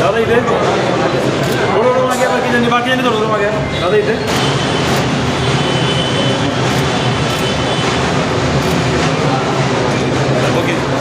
दादा इथे थोडं थोडं मागे बाकी त्यांनी बाकी थोडं थोडं मागे दादा इथे ओके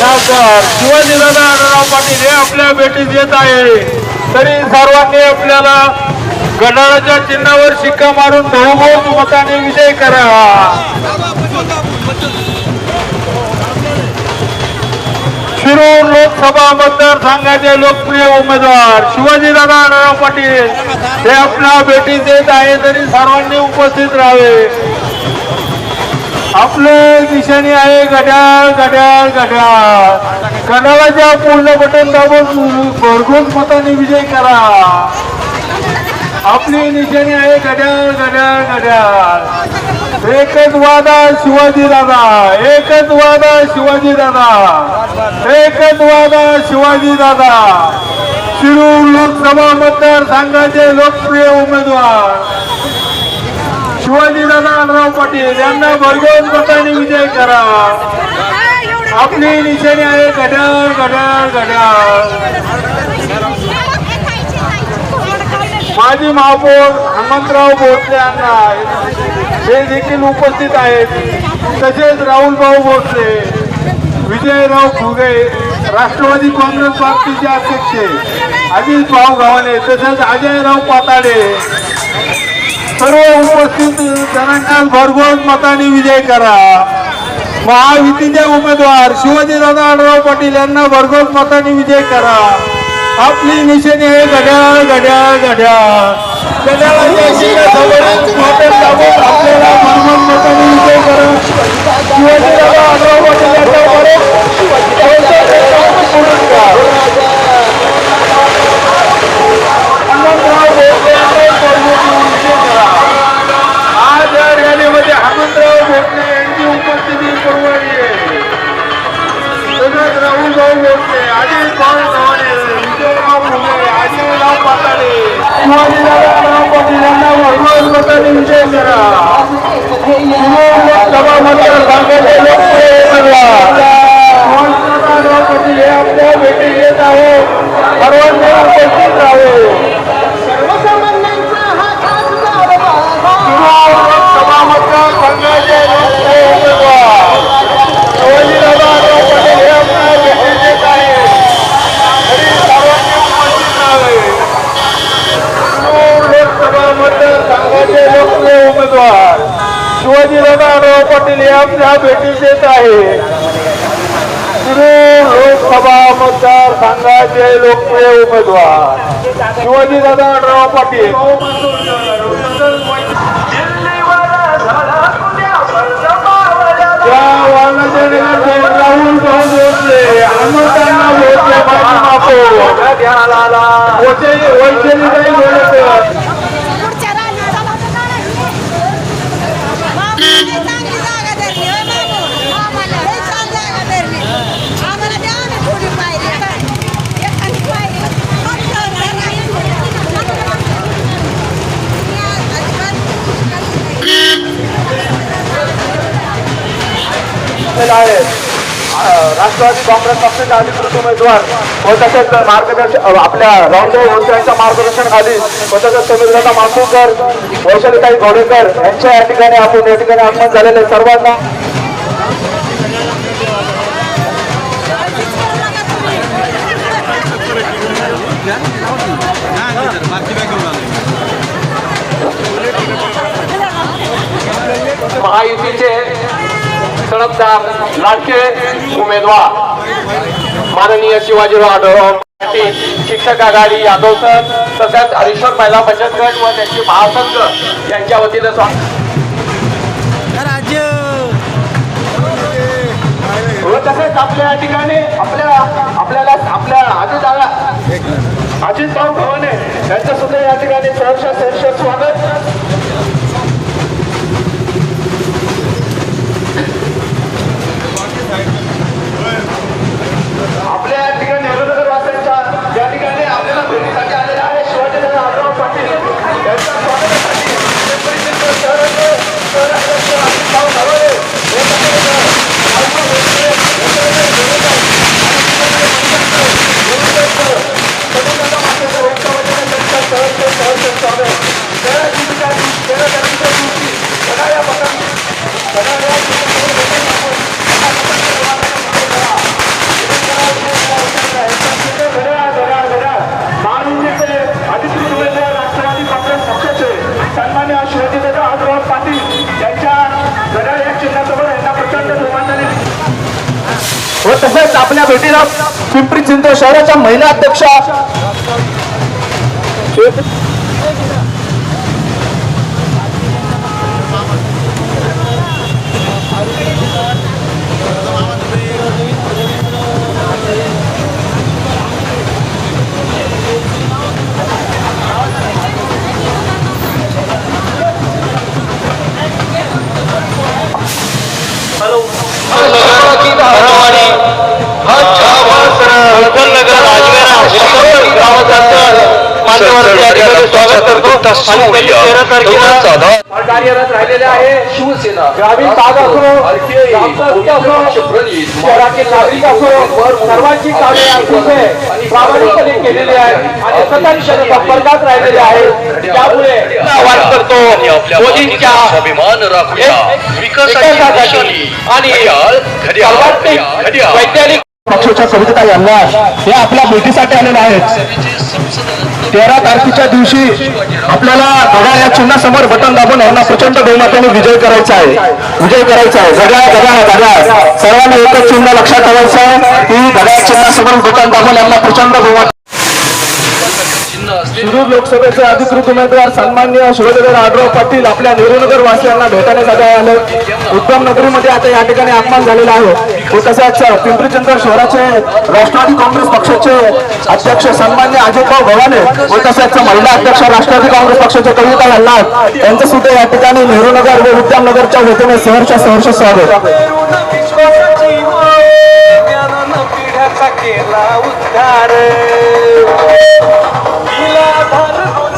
शिवाजीदादा आढळराव पाटील हे आपल्या भेटीत येत आहे तरी सर्वांनी आपल्याला गडाळाच्या चिन्हावर शिक्का मारून बहुमत मताने विजय करा. शिरूर लोकसभा मतदारसंघाचे लोकप्रिय उमेदवार शिवाजीदादा आढळराव पाटील हे आपल्या भेटीत येत आहे तरी सर्वांनी उपस्थित राहावे. आपलं दिशेने आहे घड्याळ घड्याळ घड्याळ. घड्याळाच्या पूर्ण बटन दाबून भरघोस मताने विजय करा. आपली निशाणी आहे घड्याळ घड्याळ घड्याळ. एकच वादा शिवाजी दादा एकच वादा शिवाजी दादा एकच वादा शिवाजी दादा. शिरूर लोकसभा मतदारसंघाचे लोकप्रिय उमेदवार. शिवाजी दादा अनराव पाटील यांना भरघोस मताने विजय करा. आपली निशाणी आहे घड्याळ घड्याळ घड्याळ माजी महापौर हनुमंतराव भोसले यांना हे देखील उपस्थित आहेत. तसेच राहुल भाऊ भोसले विजयराव फुगे राष्ट्रवादी काँग्रेस पार्टीचे अध्यक्ष अजित भाऊ गव्हाणे तसेच अजयराव पाताडे सर्व उपस्थित जणांना भरघोस मताने विजय करा. महायुतीचे उमेदवार शिवाजीदादा आढराव पाटील यांना भरघोस मताने विजय करा. आपली निशाणी आहे घड्याळ घड्याळ घड्याळ. घड्याळाच्या आपल्याला भरघोस मताने विजय करा. शिवाजीदादा आढराव पाटील यांच्याबरोबर आढराव पाटील हे आपल्या भेटी देत आहे. शिरूर लोकसभा मतदारसंघाचे लोकप्रिय उमेदवार शिवाजीदादा आढराव पाटील. या वाहनाचे निघाले राहुल भोसले भोसले वैशाली आम्हाला आहेत राष्ट्रवादी काँग्रेस पक्षाचे अधिकृत उमेदवार व तसेच मार्गदर्शन आपल्या रामदेव भोसले यांच्या मार्गदर्शनाखाली व तसेच समित्राचा मातुरकर वैशालीताई घोडेकर यांच्या या ठिकाणी आपण या ठिकाणी आगमन झालेले सर्वांना महायुतीचे तडफदार लाडके उमेदवार. माननीय शिवाजीराव आढळराव शिक्षक आघाडी यादव सर तसेच हरीश्वर महिला बचत गट व त्यांचे महासंघ यांच्या वतीनं स्वा- व तसेच आपल्या या ठिकाणी आपल्या आपल्याला आपल्या अजित दादा अजित भाऊ भवाने यांचं सुद्धा या ठिकाणी सहर्ष सहर्ष स्वागत. आपल्या या ठिकाणी नेहरूनगर वासियांच्या या ठिकाणी आपल्याला भेटीसाठी आलेले आहे शिवाजी दादा आढळराव पाटील यांच्या स्वागतासाठी पिंपरी-चिंचवड शहराचे शहराध्यक्ष अजित भाऊ नवरे हे सगळे आजोबा भोसले, हे सगळे गोरेगाव, आणि तिकडे मंडळ, गोरेगावचं, सगळे मातेचं यांच्या वतीने त्यांचं सहर्ष सहर्ष स्वागत तेरा दिवशीच्या दिवशी तेरा तारखेच्या दिवशी सगळ्या या पक्षांनी सगळ्या या पक्षांसोबत भेटून आपण या पक्षांच्या जवानांना महाराष्ट्राचे अधिकृत उमेदवार राष्ट्रवादी काँग्रेस पक्षाचे सन्मान्य शिवाजीदादा आढळराव पाटील यांच्या घड्याळ या चिन्हासमोर यांना प्रचंड बहुमताने व तसेच आपल्या भेटीला पिंपरी चिंचवड शहराच्या महिला अध्यक्षा. कार्यरत राहिलेले आहे. शिवसेना. ग्रामीण भाग असो, RTI, ग्रामस्थ असो, प्रणित, शहरातील नागरिक असो सर्वांची कामे अतिशय प्रामाणिकपणे केलेली आहेत आणि सतत संपर्कात राहिलेले आहेत. त्यामुळे आवाज करतो मोदींच्या स्वाभिमान राखूया. विकासाची. आणि. वैज्ञानिक पक्षाच्या कविता यांना हे आपल्या भेटीसाठी आलेले आहेत. तेरा तारखेच्या दिवशी आपल्याला घड्याळ या चिन्हासमोर बटन दाबून यांना प्रचंड बहुमताने विजय करायचा आहे. विजय करायचा आहे. घड्याळ घड्याळ घड्याळ सर्वांनी एकच चिन्ह लक्षात ठेवायचं आहे की घड्याळ चिन्हासमोर बटन दाबून यांना प्रचंड बहुमत शिरूर लोकसभेचे अधिकृत उमेदवार सन्मान्य शिवदेव आढराव पाटील आपल्या नेहरूनगर वासियांना भेटण्यासाठी आले. उत्तम नगरीमध्ये आता या ठिकाणी आगमन झालेलं आहे. व तसंच पिंपरी चिंचवड शहराचे राष्ट्रवादी काँग्रेस पक्षाचे अध्यक्ष सन्मान्य अजितभाऊ भवाने व तसंच महिला अध्यक्ष राष्ट्रवादी काँग्रेस पक्षाचे कविता हल्लाद यांचं सुद्धा या ठिकाणी नेहरूनगर व उद्यमनगरच्या वतीने सहर्ष सहर्ष स्वागत. पिढ्याचा केला उद्धार. दिला भर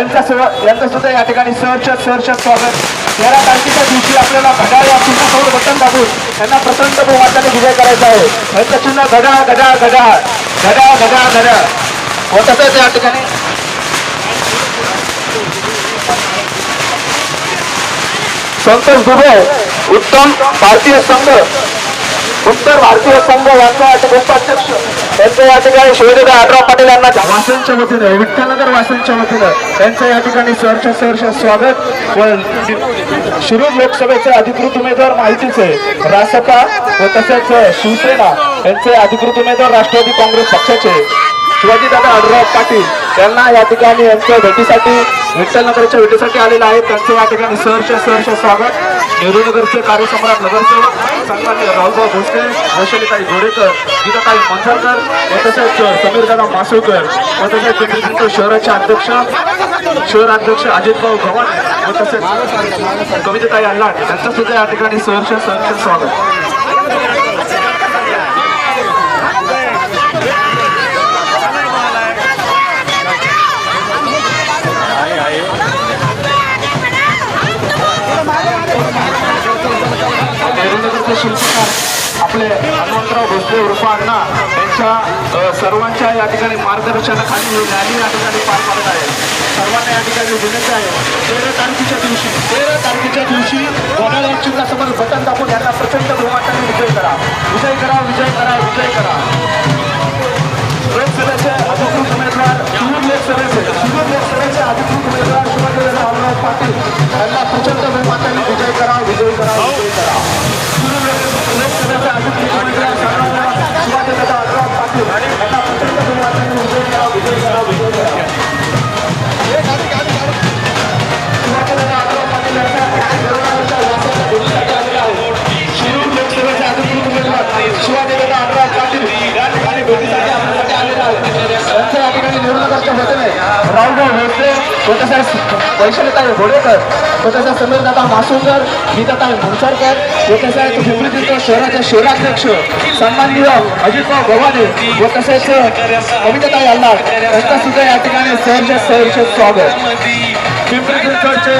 यांचा सह- यांचं सुद्धा या ठिकाणी सहर्ष सहर्ष स्वागत. तेरा तारखेच्या दिवशी आपल्याला घड्याळ या चिन्हासमोर बटन दाबून त्यांना प्रचंड बहुमताने विजय करायचा आहे. यांचं चिन्ह घड्याळ घड्याळ घड्याळ. घड्याळ घड्याळ घड्याळ. होत तसेच या ठिकाणी. संतोष दुबे उत्तम भारतीय संघ. उत्तर भारतीय संघ यांचा उपाध्यक्ष. त्यांचं या ठिकाणी शिवदेव आढराव पाटील यांना वासनच्या वतीनं विठ्ठलनगर वासनच्या वतीनं त्यांचं या ठिकाणी सहर्ष सहर्ष स्वागत. व शिरूर लोकसभेचे अधिकृत उमेदवार माहितीचे रासपा व तसेच शिवसेना यांचे अधिकृत उमेदवार राष्ट्रवादी काँग्रेस पक्षाचे. शिवाजीदादा आढराव पाटील यांना या ठिकाणी यांच्या भेटीसाठी विठ्ठल नगरच्या भेटीसाठी आलेले आहेत. त्यांचं या ठिकाणी सहर्ष सहर्ष स्वागत. नेहरूनगरचे कार्यसम्राट नगरसेवक सन्मान्य राहुलभाऊ भोसले वैशालीताई घोडेकर गीताताई मंझरकर व तसेच समीरदादा मासुळकर व तसेच पिंपरी अध्यक्ष शहराचे अध्यक्ष शहराध्यक्ष अजितभाऊ गव्हाणे व तसेच कविताताई अल्लाट यांचं सुद्धा या ठिकाणी सहर्ष सहर्ष स्वागत. शिल्पकार आपले हनुमंतराव भोसले उर्फ अण्णा यांच्या सर्वांच्या या ठिकाणी मार्गदर्शनाखाली ही रॅली या ठिकाणी पार पडत आहे. सर्वांना या ठिकाणी विनंती आहे. तेरा तारखेच्या दिवशी तेरा तारखेच्या दिवशी घड्याळ या चिन्हासमोर बटन दाबून यांना प्रचंड व तसेच वैशालीताई घोडेकर व तसेच समीरदादा मासुंकर गीताताई मुंचरकर व तसेच शहराचे शहराध्यक्ष सन्माननीय अजितभाऊ गव्हाणे व तसेच कविताताई अल्लाड यांचा सुद्धा या ठिकाणी सहर्ष सहर्ष स्वागत. पिंपरी चिंचवडचे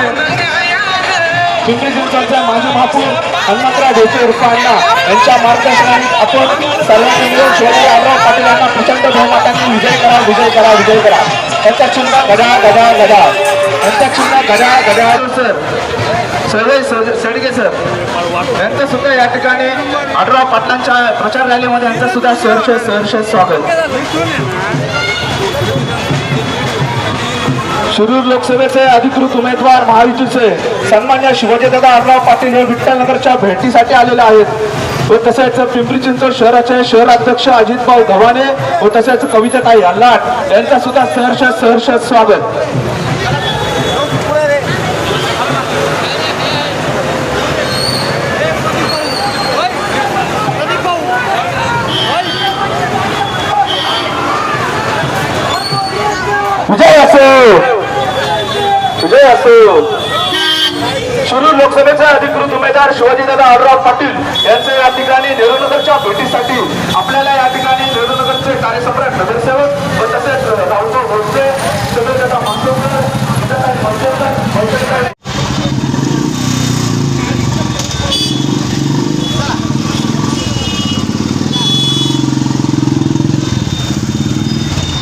पिंपरी चिंचवडचे माजी महापौर हनुमंतराव ढोचे उर्फ अण्णा यांच्या मार्गदर्शनाने आपण सर्वांनी मिळून शिवाजी आढराव पाटील यांना प्रचंड बहुमतांनी विजय करा विजय करा विजय करा. त्यांचा गडा गदा गदा गदा. त्यांचा गडा गदा गदा. सर सर्वे सडगे सर. यांचं सुद्धा या ठिकाणी आढराव पाटलांच्या प्रचार रॅलीमध्ये यांचं सुद्धा सहर्ष सहर्ष स्वागत. शिरूर लोकसभेचे अधिकृत उमेदवार महायुतीचे सन्मान्य शिवाजीदादा आढराव पाटील हे विठ्ठलनगरच्या भेटीसाठी आलेले आहेत. व तसेच पिंपरी चिंचवड शहराचे शहराध्यक्ष अजितभाऊ गव्हाणे व तसेच कविताताई अल्लाट यांचा सुद्धा सहर्ष सहर्ष स्वागत. विजय असो! विजय असो. शिरूर लोकसभेचे अधिकृत उमेदवार शिवाजीदादा आडराव पाटील यांचे या ठिकाणी नेहरूनगरच्या भेटीसाठी आपल्याला या ठिकाणी नेहरूनगरचे कार्यसम्राट नगरसेवक व तसेच राहुल भोसले तसेच